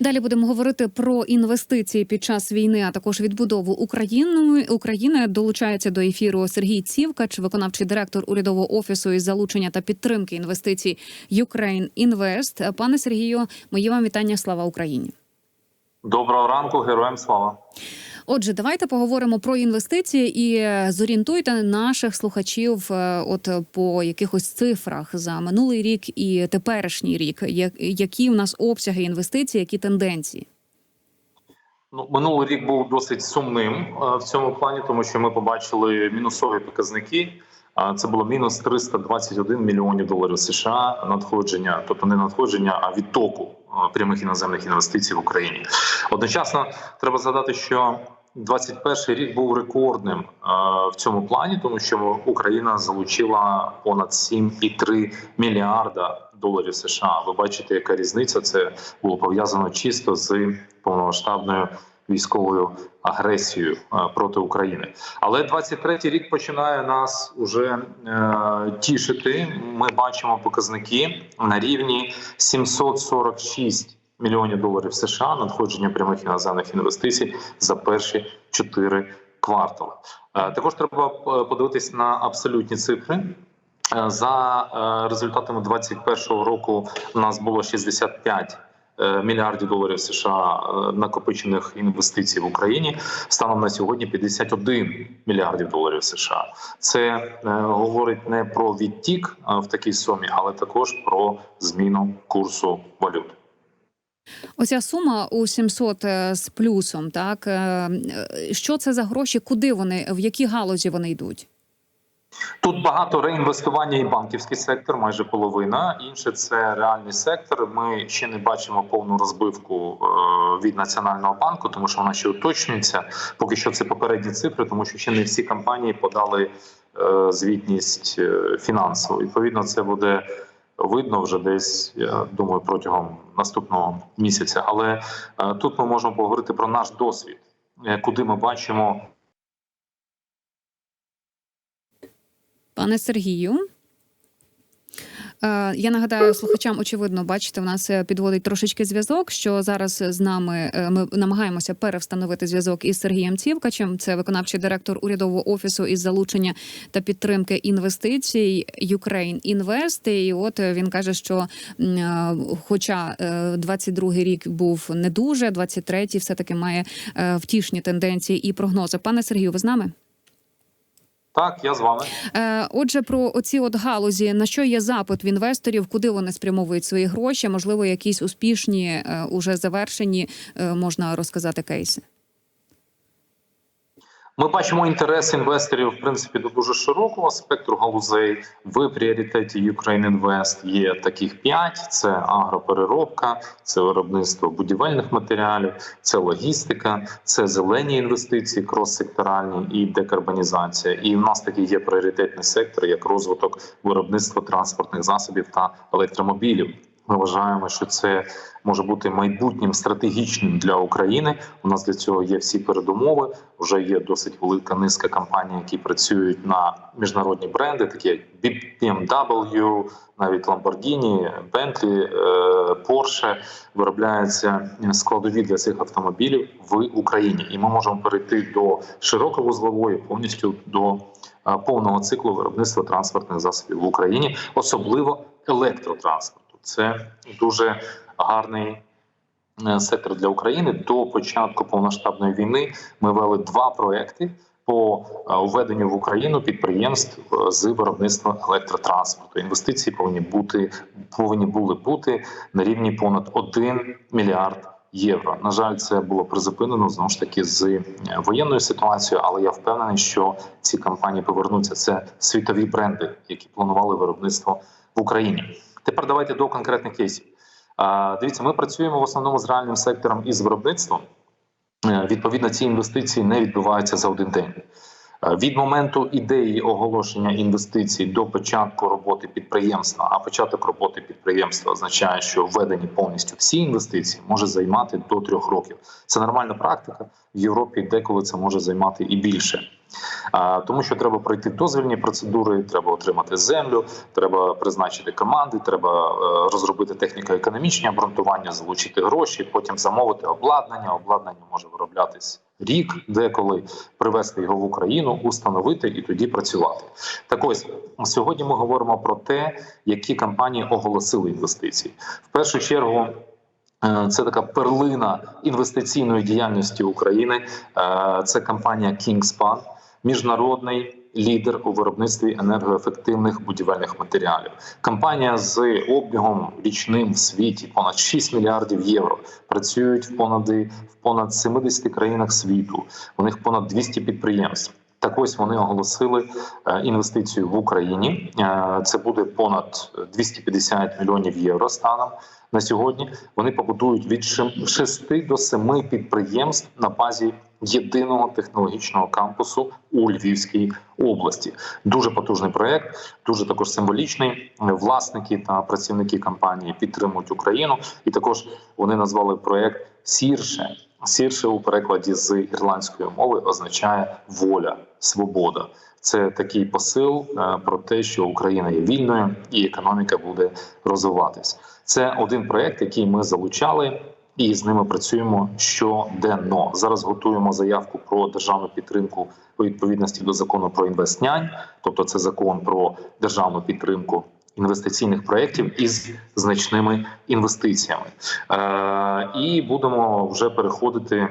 Далі будемо говорити про інвестиції під час війни, а також відбудову України. України долучається до ефіру Сергій Цівкач, виконавчий директор урядового офісу із залучення та підтримки інвестицій Ukraine Invest. Пане Сергію, мої вам вітання. Слава Україні! Доброго ранку, героям слава. Отже, давайте поговоримо про інвестиції і е, зорієнтуйте наших слухачів, е, от е, по якихось цифрах за минулий рік і теперішній рік. Які у нас обсяги інвестицій, які тенденції? Ну, минулий рік був досить сумним в цьому плані, тому що ми побачили мінусові показники. Це було мінус 321 мільйонів доларів США надходження, тобто не надходження, а відтоку прямих іноземних інвестицій в Україні. Одночасно треба згадати, що 21 рік був рекордним е, в цьому плані, тому що Україна залучила понад 7,3 мільярда доларів США. Ви бачите, яка різниця це було пов'язано чисто з повномасштабною військовою агресією е, проти України. Але 23-й рік починає нас уже е, тішити. Ми бачимо показники на рівні 746 мільйонів доларів США надходження прямих іноземних інвестицій за перші чотири квартали. Е, Також треба е, подивитись на абсолютні цифри. Е, За результатами 2021 року у нас було 65 е, мільярдів доларів США накопичених інвестицій в Україні. Станом на сьогодні 51 мільярдів доларів США. Це говорить не про відтік в такій сумі, але також про зміну курсу валют. Оця сума у 700 е, з плюсом. Так е, е, що це за гроші? Куди вони в які галузі вони йдуть? Тут багато реінвестування і банківський сектор, майже половина. Інше це реальний сектор. Ми ще не бачимо повну розбивку від національного банку, тому що вона ще уточнюється. Поки що це попередні цифри, тому що ще не всі компанії подали звітність фінансову. Відповідно, це буде видно вже десь. Я думаю, протягом наступного місяця. Але е, тут ми можемо поговорити про наш досвід, е, куди ми бачимо. Пане Сергію. Е, Я нагадаю слухачам, очевидно, бачите, в нас е, підводить трошечки зв'язок. Що зараз з нами е, ми намагаємося перевстановити зв'язок із Сергієм Цівкачем. Це виконавчий директор урядового офісу із залучення та підтримки інвестицій Ukraine Invest. І от він каже, що хоча е, 22-й рік був не дуже, 23-й все таки має втішні тенденції і прогнози. Пане Сергію, ви з нами? Так, я з вами. Е, Отже, про оці от галузі на що є запит в інвесторів, куди вони спрямовують свої гроші? Можливо, якісь успішні е, уже завершені е, можна розказати кейси. Ми бачимо інтерес інвесторів в принципі до дуже широкого спектру галузей. В пріоритеті Ukraine Invest є таких п'ять: це агропереробка, це виробництво будівельних матеріалів, це логістика, це зелені інвестиції, крос-секторальні і декарбонізація. І в нас такі є пріоритетні сектори, як розвиток виробництва транспортних засобів та електромобілів. Ми вважаємо, що це може бути майбутнім стратегічним для України. У нас для цього є всі передумови. Вже є досить велика низка компаній, які працюють на міжнародні бренди, такі як BMW, навіть Lamborghini, Bentley, е, Porsche. Виробляються складові для цих автомобілів в Україні, і ми можемо перейти до широковузлової, повністю до е, повного циклу виробництва транспортних засобів в Україні, особливо електротранспорту. Це дуже гарний е, сектор для України. До початку повноштабної війни ми вели два проекти по е, введенню в Україну підприємств е, з виробництва електротранспорту. Інвестиції повинні бути повинні були бути на рівні понад 1 мільярд. Євро на жаль, це було призупинено знову ж таки з воєнною ситуацією, але я впевнений, що ці компанії повернуться. Це світові бренди, які планували виробництво в Україні. Тепер давайте до конкретних кейсів. Дивіться, ми працюємо в основному з реальним сектором і з виробництвом. Е, Відповідно, ці інвестиції не відбуваються за один день. Е, Від моменту ідеї оголошення інвестицій до початку роботи підприємства, а початок роботи підприємства означає, що введені повністю всі інвестиції може займати до трьох років. Це нормальна практика. В Європі деколи це може займати і більше. А, Тому що треба пройти дозвільні процедури, треба отримати землю, треба призначити команди, треба е, розробити техніко-економічні обґрунтування, залучити гроші, потім замовити обладнання. Обладнання може вироблятись рік, деколи привезти його в Україну, установити і тоді працювати. Так ось сьогодні ми говоримо про те, які компанії оголосили інвестиції. В першу чергу. е, Це така перлина інвестиційної діяльності України. Е, Це компанія Kingspan, міжнародний лідер у виробництві енергоефективних будівельних матеріалів. Компанія з обігом річним в світі понад 6 мільярдів євро. Працюють в понад в понад 70 країнах світу. У них понад 200 підприємств. Так ось вони оголосили е, інвестицію в Україні. Е, Це буде понад 250 мільйонів євро станом на сьогодні. Вони побудують від 6 до 7 підприємств на базі єдиного технологічного кампусу у Львівській області. Дуже потужний проект, дуже також символічний. Власники та працівники компанії підтримують Україну, і також вони назвали проект Сірше. Сірше у перекладі з ірландської мови означає воля, свобода. Це такий посил е, про те, що Україна є вільною і економіка буде розвиватись. Це один проект, який ми залучали, і з ними працюємо щоденно. Зараз готуємо заявку про державну підтримку у відповідності до закону про інвестнянь, тобто це закон про державну підтримку інвестиційних проєктів із значними інвестиціями. Е, і будемо вже переходити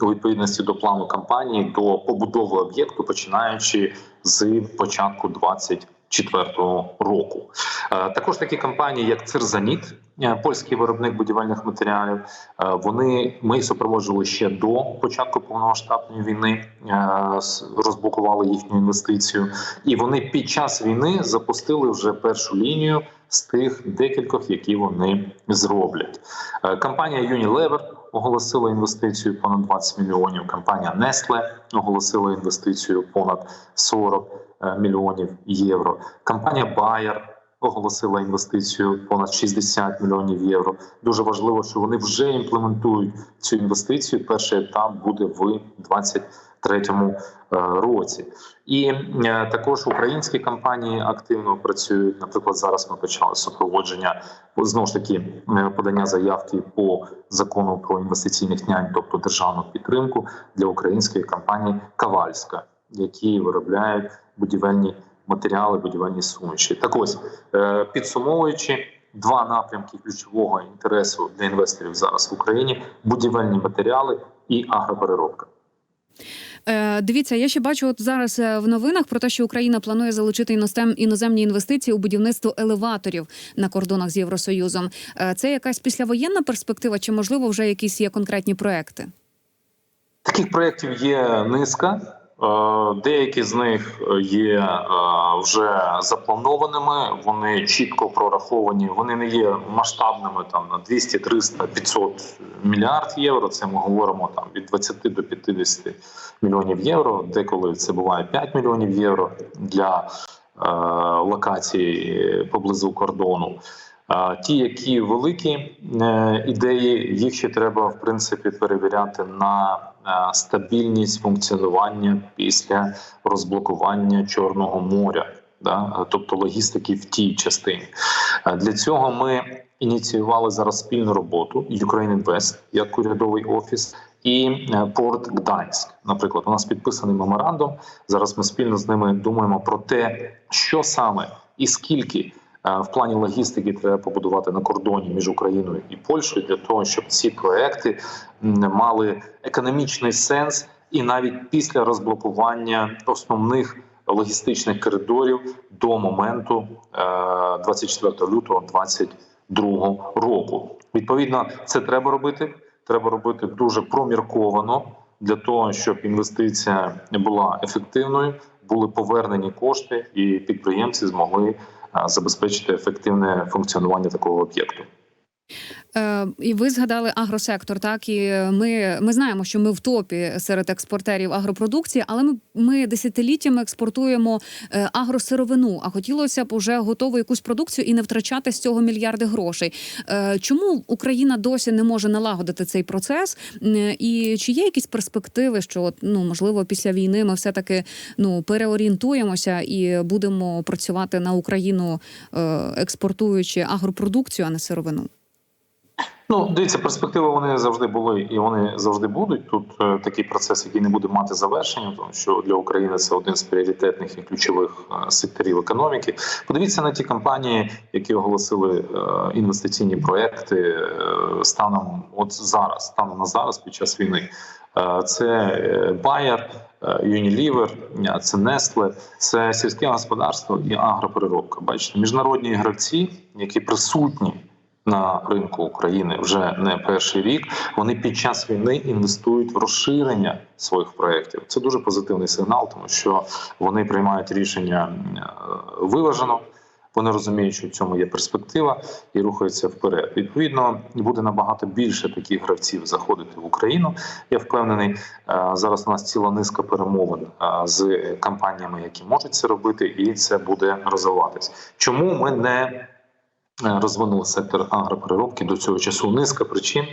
у відповідності до плану кампанії до побудови об'єкту, починаючи з початку 2024 року. Е, Також такі компанії, як Цирзаніт, е, польський виробник будівельних матеріалів. е, Вони ми супроводжували ще до початку повномасштабної війни, розблокували їхню інвестицію, і вони під час війни запустили вже першу лінію з тих декількох, які вони зроблять. Компанія Unilever оголосила інвестицію понад 20 мільйонів. Компанія Nestle оголосила інвестицію понад 40 е, мільйонів євро. Компанія Bayer оголосила інвестицію понад 60 мільйонів євро. Дуже важливо, що вони вже імплементують цю інвестицію. Перший етап буде в 2023 році. І е, також українські компанії активно працюють. Наприклад, зараз ми почали супроводження знову ж таки е, подання заявки по закону про інвестиційних нянь, тобто державну підтримку для української компанії Кавальська, які виробляють будівельні матеріали, будівельні суміші. Так ось е, підсумовуючи. Два напрямки ключового інтересу для інвесторів зараз в Україні: будівельні матеріали і агропереробка. Е, Дивіться, я ще бачу от зараз е, в новинах про те, що Україна планує залучити іноземні інвестиції у будівництво елеваторів на кордонах з Євросоюзом. Це якась післявоєнна перспектива, чи можливо вже якісь є конкретні проекти? Таких проєктів є низка. Е, Деякі з них є е, вже запланованими. Вони чітко прораховані. Вони не є масштабними там на 200, 300, 500 мільярд євро. Це ми говоримо там від 20 до 50 мільйонів євро. Деколи це буває 5 мільйонів євро для е, локацій поблизу кордону. Ті, які великі е, ідеї, їх ще треба в принципі перевіряти на е, стабільність функціонування після розблокування Чорного моря, да? тобто логістики в тій частині. Е, Для цього ми ініціювали зараз спільну роботу Ukraine Invest як урядовий офіс. І порт Гданськ, наприклад, у нас підписаний меморандум. Зараз ми спільно з ними думаємо про те, що саме і скільки в плані логістики треба побудувати на кордоні між Україною і Польщею для того, щоб ці проекти мали економічний сенс, і навіть після розблокування основних логістичних коридорів до моменту е, 24 лютого 2022 року. Відповідно, це треба робити. Треба робити дуже промірковано для того, щоб інвестиція була ефективною, були повернені кошти, і підприємці змогли е, забезпечити ефективне функціонування такого об'єкту. Е, І ви згадали агросектор. Так і ми, ми знаємо, що ми в топі серед експортерів агропродукції, але ми, ми десятиліттями експортуємо е, агросировину. А хотілося б уже готову якусь продукцію і не втрачати з цього мільярди грошей. Е, Чому Україна досі не може налагодити цей процес? І чи є якісь перспективи, що ну можливо після війни ми все таки ну переорієнтуємося і будемо працювати на Україну, е, експортуючи агропродукцію, а не сировину? Ну, дивіться, перспективи вони завжди були і вони завжди будуть. Тут е, такий процес, який не буде мати завершення, тому що для України це один з пріоритетних і ключових е, секторів економіки. Подивіться на ті компанії, які оголосили е, інвестиційні проекти е, станом от зараз, станом на зараз під час війни. Е, Це е, Bayer, е, Unilever, е, це Nestle, це сільське господарство і агропереробка. Бачите, міжнародні гравці, які присутні на ринку України вже не перший рік. Вони під час війни інвестують в розширення своїх проєктів. Це дуже позитивний сигнал, тому що вони приймають рішення е, виважено. Вони розуміють, що в цьому є перспектива і рухаються вперед. Відповідно, буде набагато більше таких гравців заходити в Україну. Я впевнений, е, зараз у нас ціла низка перемовин е, з компаніями, які можуть це робити, і це буде розвиватись. Чому ми не розвинули сектор агропереробки до цього часу. Низка причин.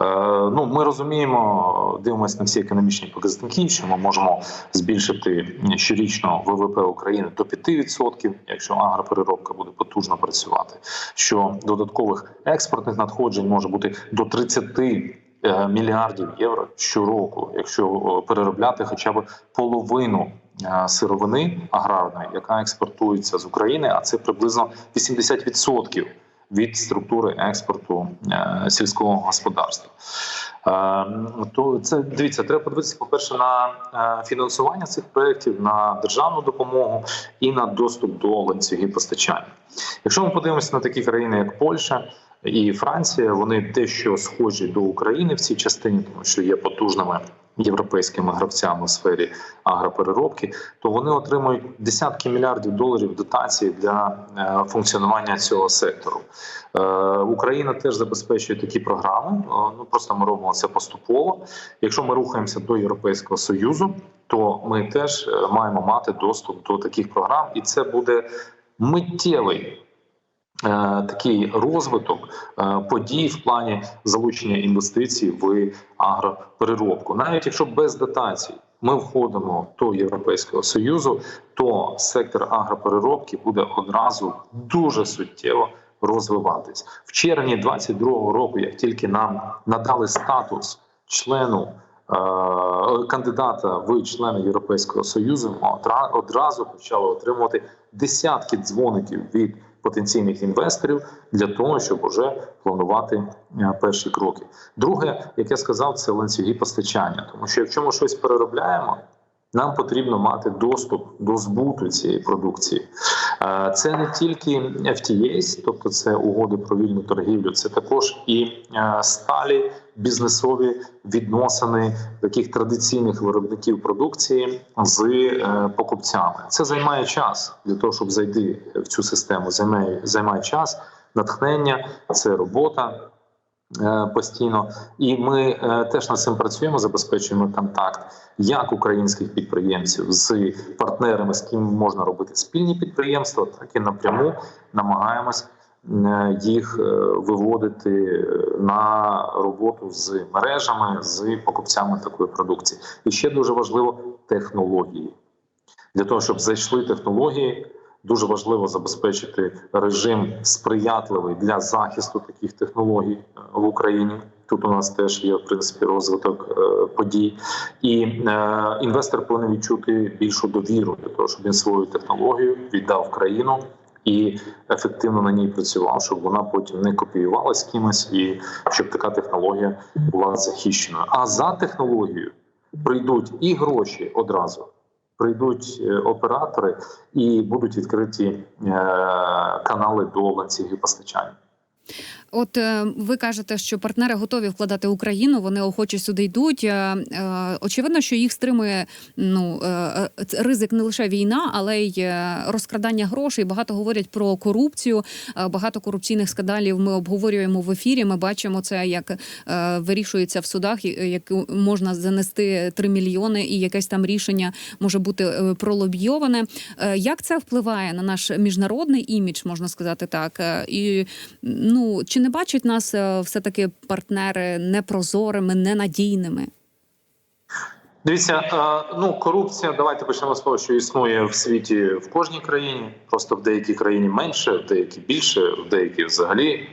Е, Ну, ми розуміємо, дивимося на всі економічні показники, що ми можемо збільшити щорічно ВВП України до 5%, якщо агропереробка буде потужно працювати. Що додаткових експортних надходжень може бути до 30 е, мільярдів євро щороку, якщо е, переробляти хоча б половину е, сировини аграрної, яка експортується з України, а це приблизно 80% від структури експорту е, сільського господарства. Е, То це дивіться, треба подивитися, по-перше, на е, фінансування цих проєктів, на державну допомогу і на доступ до ланцюгів постачання. Якщо ми подивимося на такі країни, як Польща і Франція, вони дещо схожі до України в цій частині, тому що є потужними європейськими гравцями у сфері агропереробки, то вони отримують десятки мільярдів доларів дотацій для е, функціонування цього сектору. Е, Україна теж забезпечує такі програми. е, Ну просто ми робимо це поступово. Якщо ми рухаємося до Європейського союзу, то ми теж маємо мати доступ до таких програм, і це буде миттєвий. Е, Такий розвиток е, подій в плані залучення інвестицій в агропереробку, навіть якщо без дотацій ми входимо до Європейського союзу, то сектор агропереробки буде одразу дуже суттєво розвиватись в червні 22-го року. Як тільки нам надали статус члену е, кандидата в члени Європейського союзу, ми одразу почали отримувати десятки дзвоників від потенційних інвесторів для того, щоб уже планувати е, перші кроки. Друге, як я сказав, це ланцюги постачання, тому що якщо ми щось переробляємо. Нам потрібно мати доступ до збуту цієї продукції. Е, Це не тільки FTAs, тобто це угоди про вільну торгівлю, це також і е, сталі бізнесові відносини таких традиційних виробників продукції з е, покупцями. Це займає час для того, щоб зайти в цю систему. Займає займає час, натхнення, це робота постійно. І ми е, теж над цим працюємо, забезпечуємо контакт як українських підприємців з партнерами, з ким можна робити спільні підприємства, так і напряму намагаємось е, їх е, виводити е, на роботу з мережами, з покупцями такої продукції. І ще дуже важливо технології. Для того, щоб зайшли технології, дуже важливо забезпечити режим сприятливий для захисту таких технологій е, в Україні. Тут у нас теж є в принципі розвиток е, подій, і е, інвестор повинен відчути більшу довіру для того, щоб він свою технологію віддав в країну і ефективно на ній працював, щоб вона потім не копіювалась кимось, і щоб така технологія була захищеною. А за технологією прийдуть і гроші одразу. Прийдуть е, оператори і будуть відкриті е, канали до ланцюгів постачання. От е, ви кажете, що партнери готові вкладати Україну, вони охоче сюди йдуть. Е, е, очевидно, що їх стримує ну ризик не лише війна, але й розкрадання грошей. Багато говорять про корупцію. Багато корупційних скандалів ми обговорюємо в ефірі. Ми бачимо це, як вирішується в судах, як можна занести 3 мільйони, і якесь там рішення може бути пролобійоване. Як це впливає на наш міжнародний імідж, можна сказати так? І ну чи не бачать нас е, все таки партнери непрозорими, ненадійними? Дивіться, е, ну корупція. Давайте почнемо з того, що існує в світі в кожній країні. Просто в деякій країні менше, в деякій більше, в деякій взагалі е,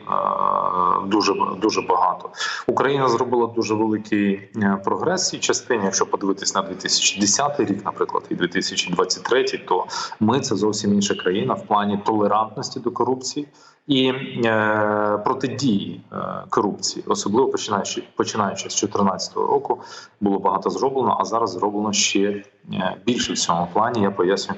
дуже дуже багато. Україна зробила дуже великий е, прогрес в цій частині. Якщо подивитись на 2010 рік, наприклад, і 2023, то ми це зовсім інша країна в плані толерантності до корупції. І е, протидії е, корупції, особливо починаючи починаючи з 2014 року, було багато зроблено, а зараз зроблено ще е, більше в цьому плані. Я поясню,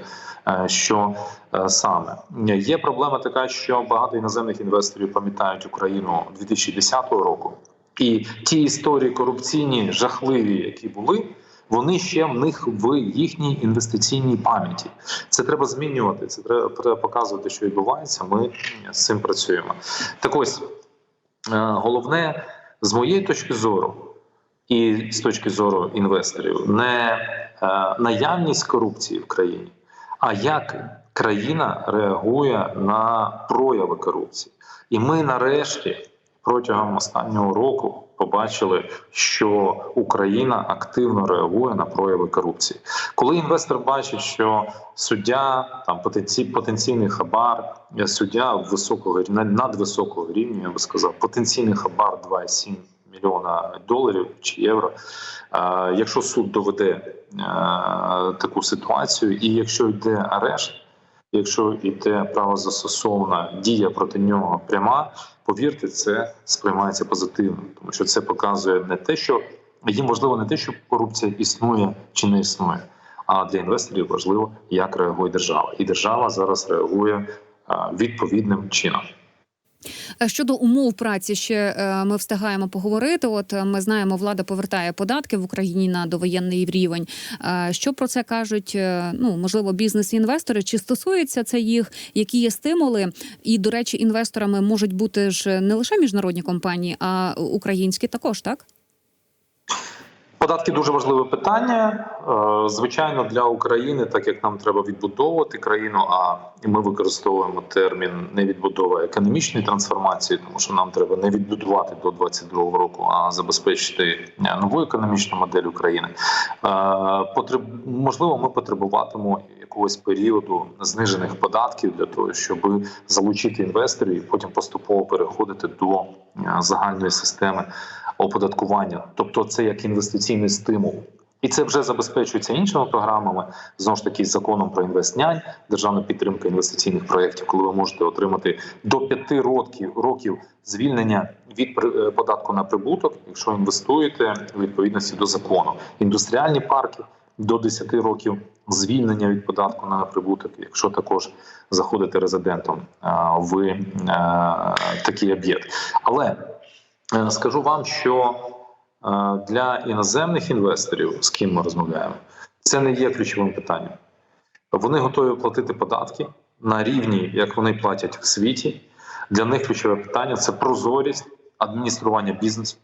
е, що е, саме є проблема така, що багато іноземних інвесторів пам'ятають Україну 2010 року, і ті історії корупційні, жахливі, які були. Вони ще в них в їхній інвестиційній пам'яті. Це треба змінювати. Це треба, показувати, що відбувається. Ми з цим працюємо. Так ось головне з моєї точки зору, і з точки зору інвесторів, не е, наявність корупції в країні, а як країна реагує на прояви корупції. І ми нарешті протягом останнього року побачили, що Україна активно реагує на прояви корупції. Коли інвестор бачить, що суддя там потенці, потенційний хабар, суддя високого надвисокого рівня, я би сказав, потенційний хабар 2,7 мільйона доларів чи євро. Е, Якщо суд доведе е, таку ситуацію, і якщо йде арешт, якщо йде правозастосована дія проти нього пряма, повірте, це сприймається позитивно, тому що це показує не те, що їм важливо не те, що корупція існує чи не існує. А для інвесторів важливо, як реагує держава, і держава зараз реагує е, відповідним чином. Е, Щодо умов праці, ще е, ми встигаємо поговорити. От е, ми знаємо, влада повертає податки в Україні на довоєнний рівень. Що про це кажуть? Ну можливо, бізнес-інвестори? Чи стосується це їх? Які є стимули? І до речі, інвесторами можуть бути ж не лише міжнародні компанії, а українські також, так? Податки дуже важливе питання. Е, Звичайно, для України, так як нам треба відбудовувати країну, а ми використовуємо термін не відбудова економічної трансформації, тому що нам треба не відбудувати до 22 року, а забезпечити е, нову економічну модель України. Е, Можливо, ми потребуватимемо якогось періоду знижених податків для того, щоб залучити інвесторів і потім поступово переходити до загальної системи оподаткування, тобто це як інвестиційний стимул. І це вже забезпечується іншими програмами, знову ж таки, законом про інвестнянь, державна підтримка інвестиційних проєктів, коли ви можете отримати до п'яти років років звільнення від е, податку на прибуток, якщо інвестуєте у відповідності до закону. Індустріальні парки до 10 років звільнення від податку на прибуток, якщо також заходите резидентом в е, такий об'єкт. Але Скажу вам, що е, для іноземних інвесторів, з ким ми розмовляємо, це не є ключовим питанням. Вони готові платити податки на рівні, як вони платять в світі. Для них ключове питання це прозорість адміністрування бізнесу,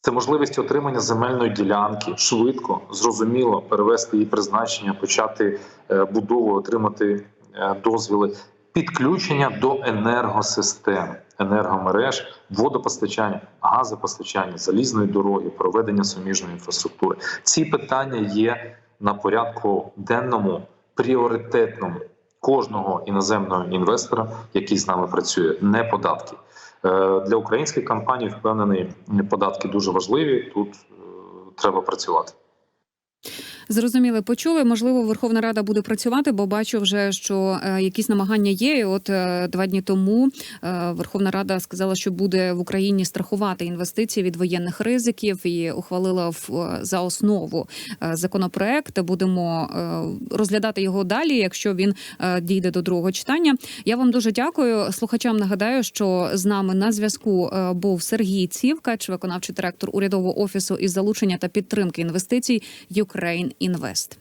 це можливість отримання земельної ділянки швидко, зрозуміло, перевести її призначення, почати е, будову, отримати е, дозвіли, підключення до енергосистем, енергомереж, водопостачання, газопостачання, залізної дороги, проведення суміжної інфраструктури. Ці питання є на порядку денному, пріоритетному кожного іноземного інвестора, який з нами працює, не податки. Е, Для українських компаній впевнений, податки дуже важливі. Тут е, треба працювати. Зрозуміли, почули. Можливо, Верховна Рада буде працювати, бо бачу вже, що е, якісь намагання є. І От е, два дні тому е, Верховна Рада сказала, що буде в Україні страхувати інвестиції від воєнних ризиків і ухвалила в за основу законопроект. Будемо розглядати його далі, якщо він дійде до другого читання. Я вам дуже дякую. Слухачам нагадаю, що з нами на зв'язку був Сергій Цівкач, виконавчий директор урядового офісу із залучення та підтримки інвестицій Ukraine Invest.